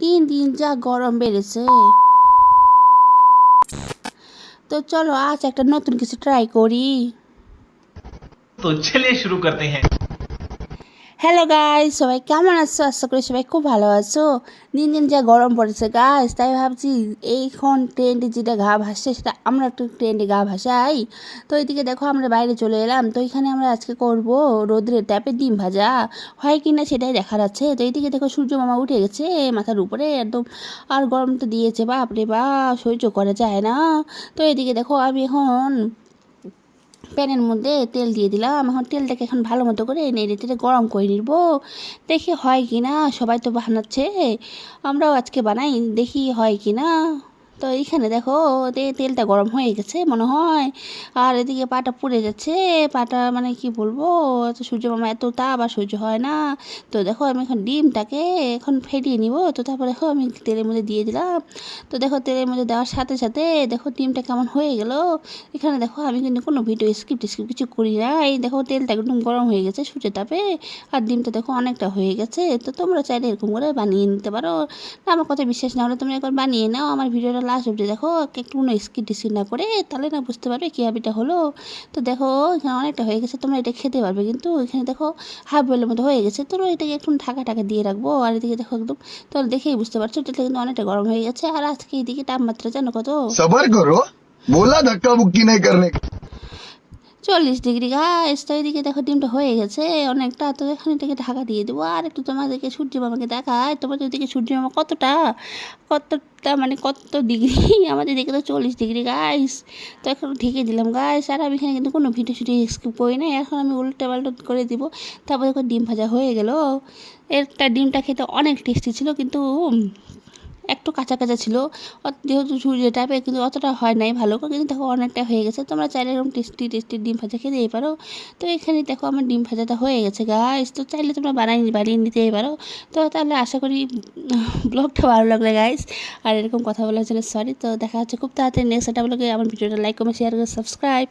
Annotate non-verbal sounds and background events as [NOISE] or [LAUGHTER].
दिन दिन जा गरम बेड़े तो चलो आज एक नतून किस ट्राई करी तो चलिए शुरू करते हैं হ্যালো গাইস সবাই কেমন আছো? আশা করি সবাই খুব ভালো আছো। দিন দিন যা গরম পড়েছে গাইস তাই ভাবছি এইখন ট্রেন্ডে যেটা ঘা ভাসছে, সেটা আমরা একটু ট্রেন্ডে গা ভাসাই। তো এইদিকে দেখো, আমরা বাইরে চলে এলাম। তো এখানে আমরা আজকে করব রোদ্রে ট্যাপে ডিম ভাজা। হয় কি না সেটাই দেখার আছে। তো এইদিকে দেখো, সূর্য মামা উঠে গেছে মাথার উপরে। একদম, আর গরম তো দিয়েছে, বাপরে বা সহ্য করা যায় না। তো এইদিকে দেখো, আমি এখন প্যানের মধ্যে তেল দিয়ে দিলাম। এখন তেলটাকে এখন ভালো মতো করে নেড়ে তেড়ে গরম করে নিব। দেখি হয় কি না সবাই তো বানাচ্ছে। আমরাও আজকে বানাই, দেখি হয় কি না তো এইখানে দেখো তেলটা গরম হয়ে গেছে মনে হয়। আর এদিকে পাটা পুড়ে যাচ্ছে পাটা মানে কি বলব সূর্য মামা, এত তাপ আর সহ্য হয় না। তো দেখো আমি এখন ডিমটাকে এখন ফেটিয়ে নিব, তো তারপর দেখো আমি তেলের মধ্যে দিয়ে দিলাম। তো দেখো তেলের মধ্যে দেওয়ার সাথে সাথে দেখো ডিমটা কেমন হয়ে গেল। এখানে দেখো আমি কিন্তু কোনো ভিডিও স্কিপ টিস্কিপ কিছু করি না এই দেখো তেলটা একদম গরম হয়ে গেছে সূর্যের তাপে, আর ডিমটা দেখো অনেকটা হয়ে গেছে। তো তোমরা চাইলে এরকম করে বানিয়ে নিতে পারো। না, আমার কথা বিশ্বাস না হলে তোমরা একবার বানিয়ে নাও। আমার ভিডিওটা লাস্ট অবধি দেখো একটু কোনো স্কিট স্কিট না করে তাহলে না বুঝতে পারবে কীভাবে এটা হলো। তো দেখো, এখানে অনেকটা হয়ে গেছে, তোমরা এটা খেতে পারবে কিন্তু। এখানে দেখো, হাফ বয়েলের মতো হয়ে গেছে। তো এটাকে একটু ঢাকা ঢাকা দিয়ে রাখব আর এদিকে দেখো একদম তাহলে দেখেই বুঝতে পারছ, এটা কিন্তু অনেকটা গরম হয়ে গেছে। আর আজকে এদিকে তাপমাত্রা জানো কত? সবার করো বলা ধাক্কা মুক্কি নাই করনে চল্লিশ ডিগ্রি তো এদিকে দেখো ডিমটা হয়ে গেছে, অনেকটা। তো এখানে এটাকে ঢাকা দিয়ে দেবো। আর একটু তোমাদেরকে সূর্য মামাকে দেখায় তোমাদের দিকে সূর্য মামা কতটা? কতটা মানে কত ডিগ্রি? [LAUGHS] আমাদের দিকে তো চল্লিশ ডিগ্রি গাইস তো এখন ঢেকে দিলাম গাইস আর আমি এখানে কিন্তু কোনো ভিডিও শুটিং স্কিপ করি না এখন আমি উল্টে পাল্টা করে দিব। তারপর দেখো ডিম ভাজা হয়ে গেল। একটা ডিমটা খেতে অনেক টেস্টি ছিল, কিন্তু একটু কাঁচা কাঁচা ছিল যেহেতু সূর্য টাইপের কিন্তু অতটা হয় নাই ভালো করে। কিন্তু দেখো অনেকটা হয়ে গেছে। তোমরা চাইলে এরকম টেস্টি টেস্টি ডিম ভাজা খেতেই পারো। তো এখানে দেখো আমার ডিম ভাজাটা হয়ে গেছে গাইস তো চাইলে তোমরা বানাই, বানিয়ে নিতেই পারো। তো তাহলে আশা করি, [LAUGHS] ব্লগটা ভালো লাগলে গাইস আর এরকম কথা বলার জন্য সরি তো দেখা হচ্ছে খুব তাড়াতাড়ি নেক্সট একটা ব্লগে। আমার ভিডিওটা লাইক কমেন্ট শেয়ার করে সাবস্ক্রাইব